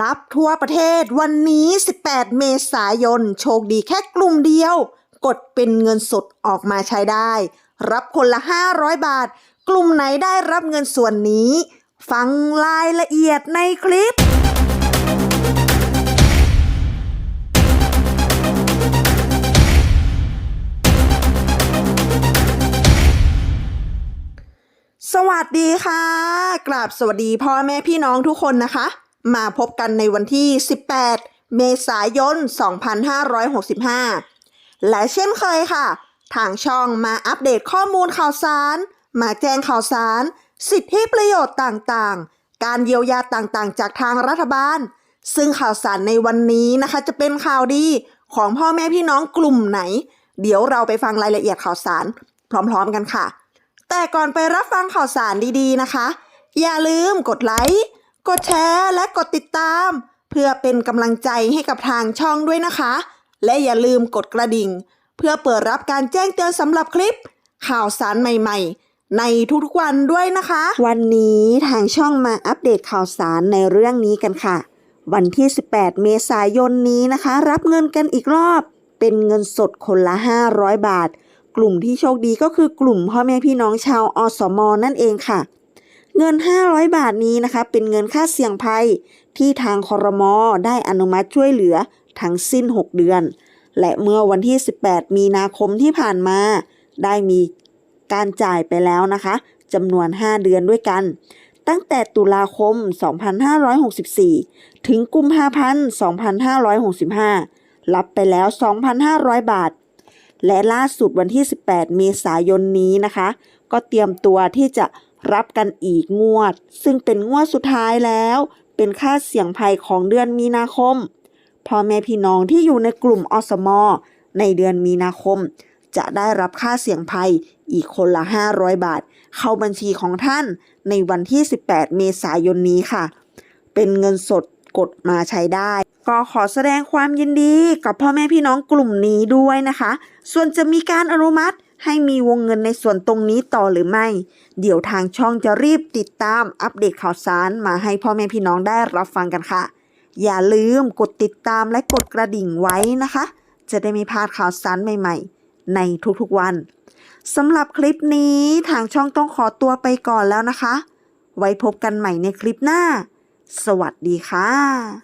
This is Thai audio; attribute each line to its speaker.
Speaker 1: รับทั่วประเทศวันนี้ 18 เมษายน โชคดีแค่กลุ่มเดียว กดเป็นเงินสดออกมาใช้ได้ รับคนละ 500 บาท กลุ่มไหนได้รับเงินส่วนนี้ ฟังรายละเอียดในคลิปสวัสดีค่ะ กราบสวัสดีพ่อแม่พี่น้องทุกคนนะคะ มาพบกันในวันที่ 18 เมษายน 2565 และเช่นเคยค่ะ ทางช่องมาอัปเดตข้อมูลข่าวสาร มาแจ้งข่าวสาร สิทธิประโยชน์ต่างๆ การเยียวยาต่างๆ จากทางรัฐบาล ซึ่งข่าวสารในวันนี้นะคะ จะเป็นข่าวดีของพ่อแม่พี่น้องกลุ่มไหน เดี๋ยวเราไปฟังรายละเอียดข่าวสาร พร้อมๆกันค่ะ แต่ก่อนไปรับฟังข่าวสารดีๆนะคะ อย่าลืมกดไลค์ กดแชร์และกดติดตาม เพื่อเป็นกำลังใจให้กับทางช่องด้วยนะคะ และอย่าลืมกดกระดิ่ง เพื่อเปิดรับการแจ้งเตือนสำหรับคลิป ข่าวสารใหม่ๆ ในทุกๆวันด้วยนะคะ วันนี้ทางช่องมาอัปเดตข่าวสารในเรื่องนี้กันค่ะ วันที่ 18 เมษายนนี้นะคะ รับเงินกันอีกรอบ เป็นเงินสดคนละ 500 บาท กลุ่มที่โชคดีก็คือกลุ่มพ่อแม่พี่น้องชาวอสมนั่นเองค่ะ เงิน 500 บาทนี้นะคะ เป็นเงินค่าเสี่ยงภัย ที่ทางคอรมอได้อนุมัติช่วยเหลือทั้งสิ้น 6 เดือน และเมื่อวันที่ 18 มีนาคมที่ผ่านมา ได้มีการจ่ายไปแล้วนะคะจำนวน 5 เดือนด้วยกัน ตั้งแต่ตุลาคม 2564 ถึงกุมภาพันธ์ 2565 รับไปแล้ว 2,500 บาท และล่าสุดวันที่ 18 เมษายนนี้นะคะ ก็เตรียมตัวที่จะ รับกันอีกงวด ซึ่งเป็นงวดสุดท้ายแล้ว เป็นค่าเสี่ยงภัยของเดือนมีนาคมพ่อแม่พี่น้องที่อยู่ในกลุ่มอสมในเดือนมีนาคม จะได้รับค่าเสี่ยงภัยอีกคนละ 500 บาท เข้าบัญชีของท่านในวันที่ 18 เมษายนนี้ค่ะ เป็นเงินสดกดมาใช้ได้ ก็ขอแสดงความยินดีกับพ่อแม่พี่น้องกลุ่มนี้ด้วยนะคะ ส่วนจะมีการอนุมัติ ให้มีวงเงินในส่วนตรงนี้ต่อหรือไม่ เดี๋ยวทางช่องจะรีบติดตามอัปเดตข่าวสารมาให้พ่อแม่พี่น้องได้รับฟังกันค่ะ อย่าลืมกดติดตามและกดกระดิ่งไว้นะคะ จะได้ไม่พลาดข่าวสารใหม่ ๆ ในทุกๆวันสำหรับคลิปนี้ทางช่องต้องขอตัวไปก่อนแล้วนะคะ ไว้พบกันใหม่ในคลิปหน้า สวัสดีค่ะ